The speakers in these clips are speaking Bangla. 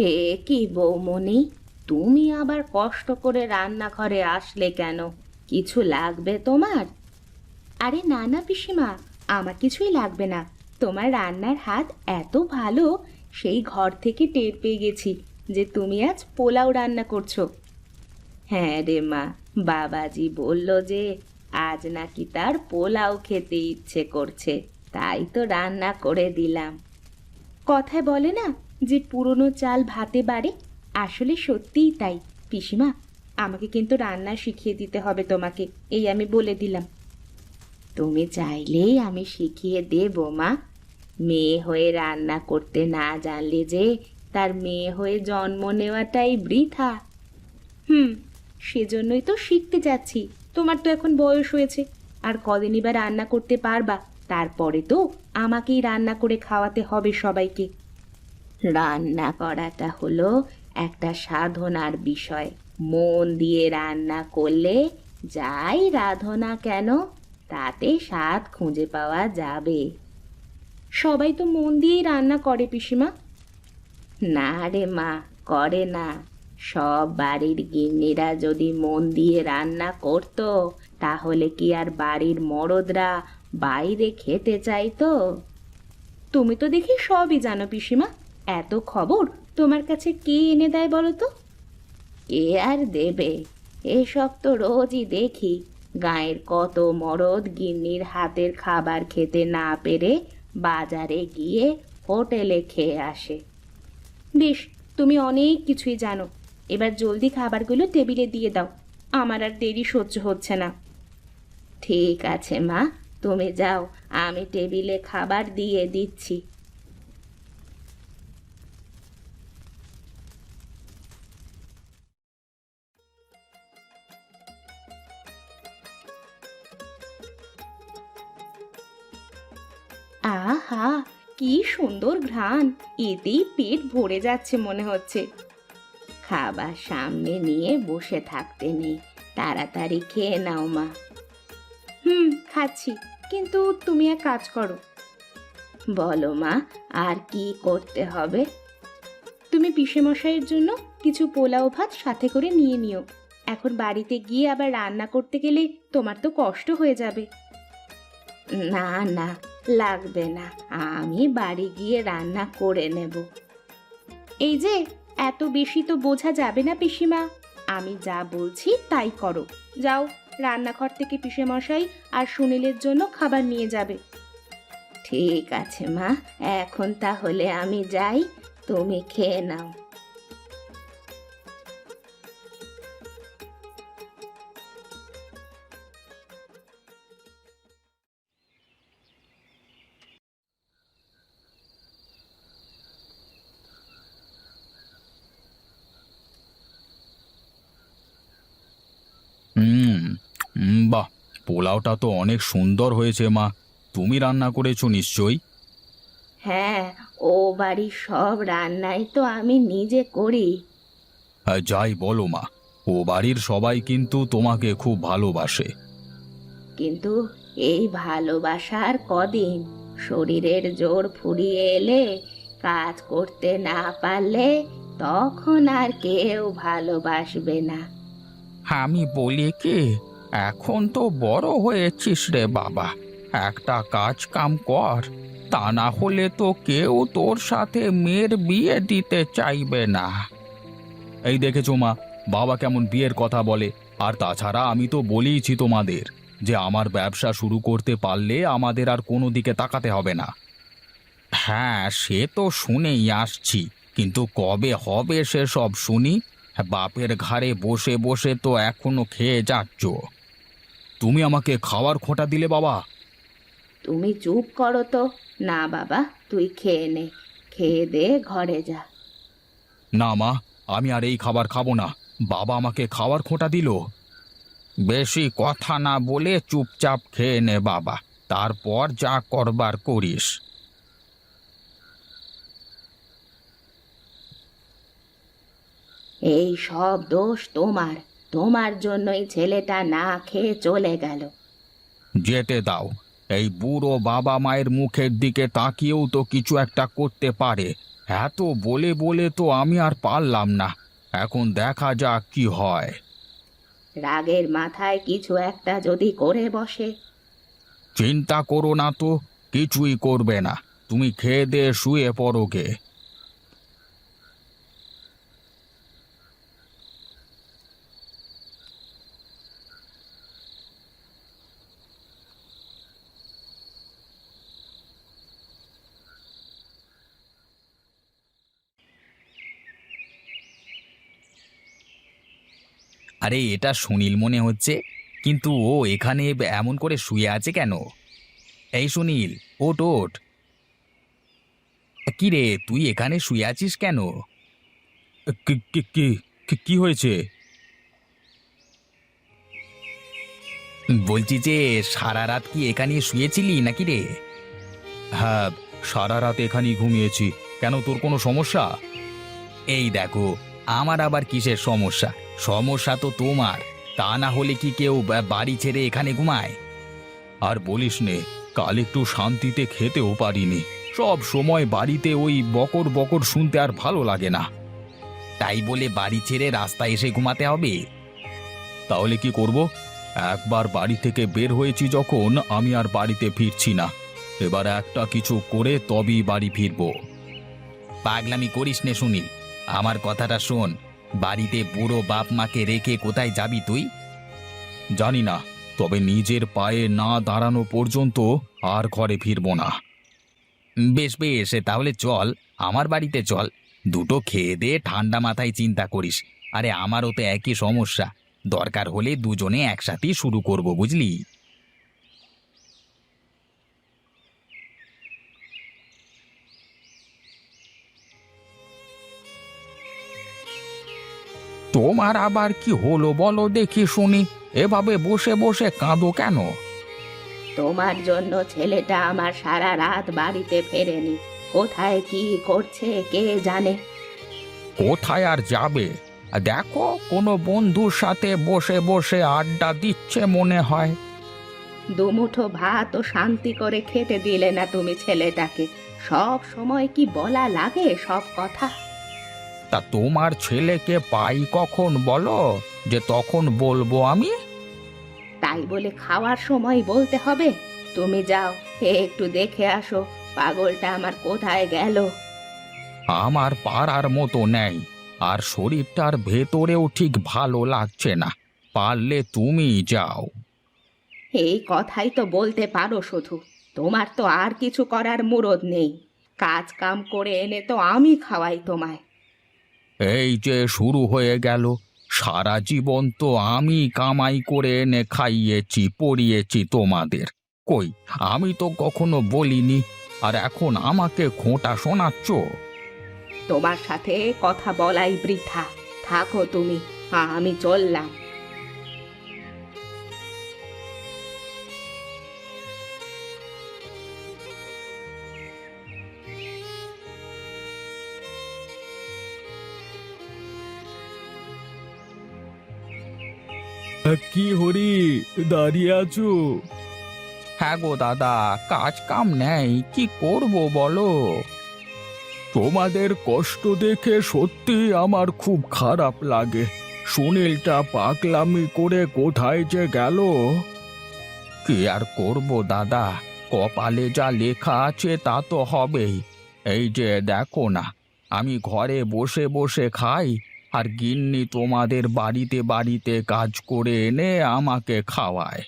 হে কি বৌমনি তুমি আবার কষ্ট করে রান্নাঘরে আসলে কেন? কিছু লাগবে তোমার? আরে না না পিসিমা, আমার কিছুই লাগবে না। তোমার রান্নার হাত এত ভালো, সেই ঘর থেকে টের পেয়ে গেছি যে তুমি আজ পোলাও রান্না করছ। হ্যাঁ রে মা, বাবাজি বলল যে আজ নাকি তার পোলাও খেতে ইচ্ছে করছে, তাই তো রান্না করে দিলাম। কথায় বলে না যে পুরনো চাল ভাতে বাড়ে, আসলে সত্যিই তাই। পিসিমা, আমাকে কিন্তু রান্না শিখিয়ে দিতে হবে তোমাকে, এই আমি বলে দিলাম। তুমি চাইলেই আমি শিখিয়ে দেব, মা। মেয়ে হয়ে রান্না করতে না জানলে যে তার মেয়ে হয়ে জন্ম নেওয়াটাই বৃথা। হুম, সেজন্যই তো শিখতে যাচ্ছি। তোমার তো এখন বয়স হয়েছে। আর কদিনই বা রান্না করতে পারবা, তারপরে তো আমাকেই রান্না করে খাওয়াতে হবে সবাইকে। রান্না করাটা হলো একটা সাধনার বিষয়। মন দিয়ে রান্না করলে যাই রাধনা কেন, তাতে স্বাদ খুঁজে পাওয়া যাবে। সবাই তো মন দিয়েই রান্না করে, পিসিমা। না রে মা, করে না। সব বাড়ির গিন্নিরা যদি মন দিয়ে রান্না করতো, তাহলে কি আর বাড়ির মরদরা বাইরে খেতে চাইতো? তুমি তো দেখি সবই জানো, পিসিমা। এত খবর তোমার কাছে কে এনে দেয় বলো তো? কে আর দেবে? এসব তো রোজই দেখি। গায়ের কত মরদ গিন্নির হাতের খাবার খেতে না পেরে বাজারে গিয়ে হোটেলে খেয়ে আসে। বেশ, তুমি অনেক কিছুই জানো। এবার জলদি খাবারগুলো টেবিলে দিয়ে দাও। আমার আর দেরি সহ্য হচ্ছে না। ঠিক আছে মা, তুমি যাও। আমি টেবিলে খাবার দিয়ে দিচ্ছি। আহা, কি সুন্দর ঘ্রাণ। এতেই পেট ভরে যাচ্ছে মনে হচ্ছে। খাবার সামনে নিয়ে বসে থাকতে নেই। তাড়াতাড়ি খেয়ে নাও, মা। হুম, খাচ্ছি। কিন্তু তুমি এক কাজ করো। বলো, মা, আর কি করতে হবে? তুমি পিসেমশাইয়ের জন্য কিছু পোলাও ভাত সাথে করে নিয়ে নিও। এখন বাড়িতে গিয়ে আবার রান্না করতে গেলে তোমার তো কষ্ট হয়ে যাবে। না না লাগবে না। আমি বাড়ি গিয়ে রান্না করে নেব। এই যে, এত বেশি তো বোঝা যাবে না পিসিমা। আমি যা বলছি তাই করো। যাও, রান্নাঘর থেকে পিসেমশাই আর সুনীলের জন্য খাবার নিয়ে যাবে। ঠিক আছে মা, এখন তাহলে আমি যাই, তুমি খেয়ে নাও। বাহ পোলাওটা তো অনেক সুন্দর হয়েছে মা। তুমি রান্না করেছ নিশ্চয়ই? হ্যাঁ ও বাড়ির সব রান্নাই তো আমি নিজে করি। যাই বলো মা ও বাড়ির সবাই কিন্তু তোমাকে খুব ভালোবাসে। কিন্তু এই ভালোবাসার কদিন? শরীরের জোর ফুরিয়ে এলে কাজ করতে না পারলে তখন আর কেউ ভালোবাসবে না। আমি বলি কি এখন তো বড় হয়েছিস রে বাবা। একটা কাজ কাম কর, তা না হলে তো কেউ তোর সাথে মেয়ের বিয়ে দিতে চাইবে না। এই দেখেছ মা বাবা কেমন বিয়ের কথা বলে। আর তাছাড়া আমি তো বলেইছি তোমাদের যে আমার ব্যবসা শুরু করতে পারলে আমাদের আর কোনো দিকে তাকাতে হবে না। হ্যাঁ সে তো শুনেই আসছি, কিন্তু কবে হবে সে সব শুনি? বাপের ঘাড়ে বসে বসে তো এখনও খেয়ে যাচ্ছ। তুমি আমাকে খাওয়ার খোঁটা দিলে বাবা। তুমি চুপ করো তো। না বাবা তুই খেয়ে নে। খেয়ে দে ঘরে যা। না মা আমি আর এই খাবার খাব না। বাবা আমাকে খাওয়ার খোঁটা দিল। বেশি কথা না বলে চুপচাপ খেয়ে নে বাবা। তারপর যা করবার করিস। এই সব দোষ তোমার। তোমার জন্যই ছেলেটা না খেয়ে চলে গেল। যেতে দাও। এই বুড়ো বাবা মায়ের মুখের দিকে তাকিয়েও তো কিছু একটা করতে পারে। এত বলে বলে তো আমি আর পারলাম না। এখন দেখা যাক কি হয়। রাগের মাথায় কিছু একটা যদি করে বসে। চিন্তা করো না তো কিছুই করবে না। তুমি খেয়ে দে শুয়ে পড়ো আরে এটা সুনীল মনে হচ্ছে। কিন্তু ও এখানে এমন করে শুয়ে আছে কেন? এই সুনীল ওট ওট কি রে তুই এখানে শুয়ে আছিস কেন? কি হয়েছে? বলছি যে সারা রাত কি এখানে শুয়েছিলি নাকি রে? হ্যাঁ সারা রাত এখানেই ঘুমিয়েছি। কেন তোর কোনো সমস্যা? এই দেখো আমার আবার কিসের সমস্যা? সমস্যা তো তোমার। তা না হলে কি কেউ বাড়ি ছেড়ে এখানে ঘুমায়? আর বলিস নে, কাল একটু শান্তিতে খেতেও পারিনি। সব সময় বাড়িতে ওই বকর বকর শুনতে আর ভালো লাগে না। তাই বলে বাড়ি ছেড়ে রাস্তায় এসে ঘুমাতে হবে। তাহলে কি করব? একবার বাড়ি থেকে বের হয়েছি যখন, আমি আর বাড়িতে ফিরছি না। এবার একটা কিছু করে তবেই বাড়ি ফিরবো। পাগলামি করিস নে, শুনি। আমার কথাটা শোন। বাড়িতে বুড়ো বাপ মাকে রেখে কোথায় যাবি তুই? জানি না, তবে নিজের পায়ে না দাঁড়ানো পর্যন্ত আর ঘরে ফিরবো না। বেশ বেশ, তাহলে চল, আমার বাড়িতে চল। দুটো খেয়ে দে, ঠান্ডা মাথায় চিন্তা করিস। আরে, আমারও তো একই সমস্যা। দরকার হলে দুজনে একসাথেই শুরু করব, বুঝলি? তোমার আবার কি হলো বলো দেখি শুনি। এভাবে বসে বসে কাঁদো কেন? তোমার জন্য ছেলেটা আমার সারা রাত বাড়িতে ফেরেনি। কোথায় কি করছে কে জানে? কোথায় আর যাবে? দেখো কোনো বন্ধুর সাথে বসে বসে আড্ডা দিচ্ছে মনে হয়। দুমুঠো ভাত ও শান্তি করে খেতে দিলে না তুমি ছেলেটাকে। সব সময় কি বলা লাগে সব কথা? তা তোমার ছেলেকে পাই কখন বলো? যে তখন বলব আমি? তাই বলে খাওয়ার সময় বলতে হবে। তুমি যাও একটু দেখে আসো পাগলটা আমার কোথায় গেল? আমার পাড়ার মতো নেই আর শরীরটার ভেতরেও ঠিক ভালো লাগছে না। পারলে তুমি যাও। এই কথাই তো বলতে পারো শুধু। তোমার তো আর কিছু করার মুরদ নেই। কাজ কাম করে এনে তো আমি খাওয়াই তোমায়। এই যে শুরু হয়ে গেল, সারা জীবন তো আমি কামাই করে এনে খাইয়েছি পরিয়েছি তোমাদের। কই, আমি তো কখনো বলিনি, আর এখন আমাকে খোঁটা শোনাচ্ছ? তোমার সাথে কথা বলাই বৃথা। থাকো তুমি, আমি চললাম। কি হরি? দাঁড়িয়ে আছো? হ্যাঁ গো দাদা কাজ কাম নেই কি করব বলো? তোমাদের কষ্ট দেখে সত্যি আমার খুব খারাপ লাগে। সুনীলটা পাকলামি করে কোথায় যে গেল? কি আর করব দাদা কপালে যা লেখা আছে তা তো হবেই। এই যে দেখো না আমি ঘরে বসে বসে খাই আর গিন্নি তোমাদের বাড়িতে বাড়িতে কাজ করে এনে আমাকে খাওয়ায়।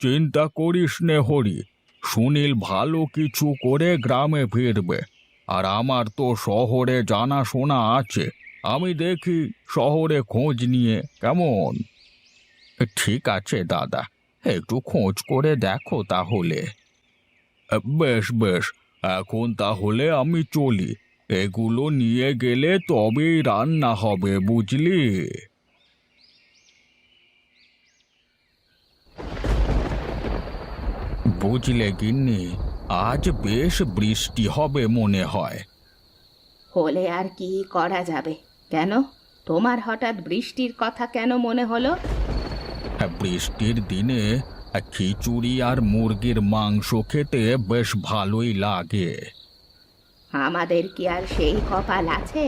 চিন্তা করিস নে হরি, সুনীল ভালো কিছু করে গ্রামে ফিরবে। আর আমার তো শহরে জানাশোনা আছে, আমি দেখি শহরে খোঁজ নিয়ে কেমন। ঠিক আছে দাদা, একটু খোঁজ করে দেখো তাহলে। বেশ বেশ, এখন তাহলে আমি চলি। এগুলো নিয়ে গেলে তবেই রান্না হবে বুঝলি? বুঝলে গিন্নি আজ বেশ বৃষ্টি হবে মনে হয়। হলে আর কি করা যাবে কেন? তোমার হঠাৎ বৃষ্টির কথা কেন মনে হলো? বৃষ্টির দিনে খিচুড়ি আর মুরগির মাংস খেতে বেশ ভালোই লাগে। আমাদের কি আর সেই কপাল আছে?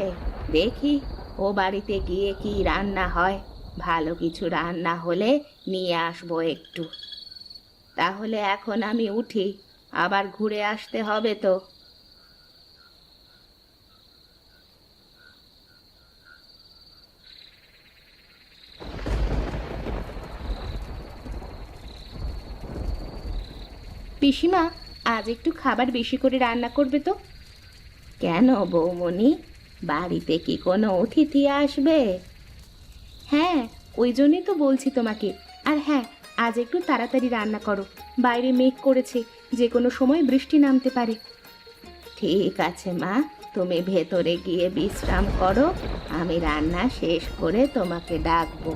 দেখি, ও বাড়িতে গিয়ে কি রান্না হয়? ভালো কিছু রান্না হলে নিয়ে আসব একটু। তাহলে এখন আমি উঠি, আবার ঘুরে আসতে হবে তো। পিসিমা, আজ একটু খাবার বেশি করে রান্না করবে তো? কেন বৌমণি? বাড়িতে কি কোনো অতিথি আসবে? হ্যাঁ ওই জন্যই তো বলছি তোমাকে। আর হ্যাঁ আজ একটু তাড়াতাড়ি রান্না করো। বাইরে মেঘ করেছে, যে কোনো সময় বৃষ্টি নামতে পারে। ঠিক আছে মা, তুমি ভেতরে গিয়ে বিশ্রাম করো। আমি রান্না শেষ করে তোমাকে ডাকবো।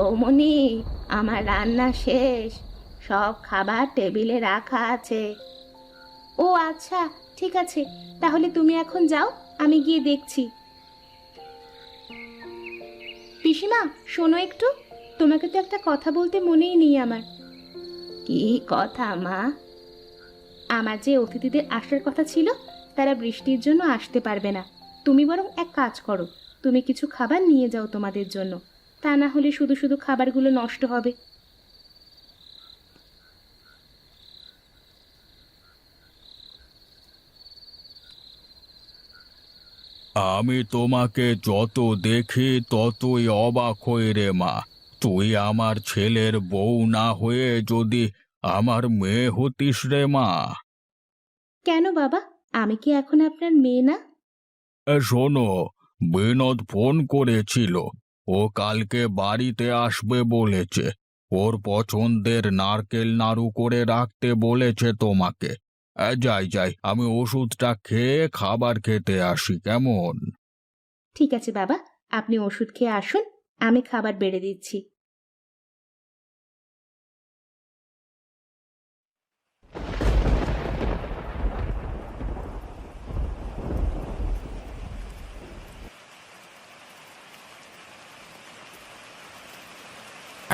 বৌমণি, আমার রান্না শেষ। সব খাবার টেবিলে রাখা আছে। ও আচ্ছা ঠিক আছে, তাহলে তুমি এখন যাও, আমি গিয়ে দেখছি। পিসিমা, শোনো একটু, তোমাকে তো একটা কথা বলতে মনেই নেই আমার। কি কথা, মা? আমার যে অতিথিদের আসার কথা ছিল, তারা বৃষ্টির জন্য আসতে পারবে না। তুমি বরং এক কাজ করো, তুমি কিছু খাবার নিয়ে যাও তোমাদের জন্য। তা না হলে শুধু শুধু খাবারগুলো নষ্ট হবে। আমি তোমাকে যত দেখি ততই অবাক হই রে মা। তুই আমার ছেলের বউ না হয়ে যদি আমার মেয়ে হতিস রে মা। কেন বাবা? আমি কি এখন আপনার মেয়ে না? শোনো বিনোদ ফোন করেছিল। ও কালকে বাড়িতে আসবে বলেছে। ওর পছন্দের নারকেল নাড়ু করে রাখতে বলেছে তোমাকে। যাই যাই, আমি ওষুধটা খেয়ে খাবার খেতে আসি, কেমন? ঠিক আছে বাবা, আপনি ওষুধ খেয়ে আসুন, আমি খাবার বেড়ে দিচ্ছি।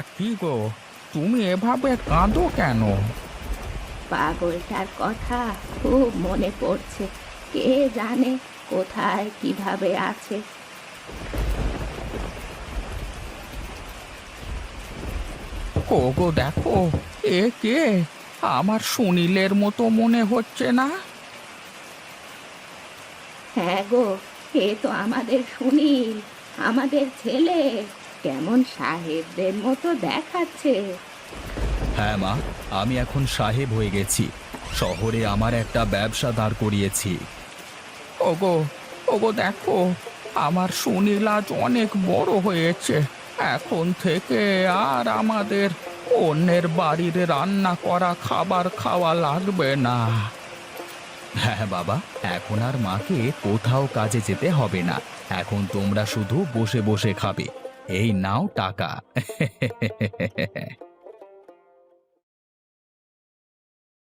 কি গো তুমি এভাবে কাঁদো কেন? পাগলটার কথা খুব মনে পড়ছে। কে জানে কোথায় কীভাবে আছে। ওগো দেখো এ কে? আমার সুনীলের মতো মনে হচ্ছে না। হ্যাঁ গো এ তো আমাদের সুনীল আমাদের ছেলে। কেমন সাহেবদের মতো দেখাচ্ছে? হ্যাঁ মা আমি এখন সাহেব হয়ে গেছি। শহরে আমার একটা ব্যবসা দাঁড় করিয়েছি। ওগো ওগো দেখো আমার সুনীল আজ অনেক বড় হয়েছে। এখন থেকে আর আমাদের অন্যের বাড়ির রান্না করা খাবার খাওয়া লাগবে না। হ্যাঁ বাবা এখন আর মাকে কোথাও কাজে যেতে হবে না। এখন তোমরা শুধু বসে বসে খাবে। এই নাও টাকা।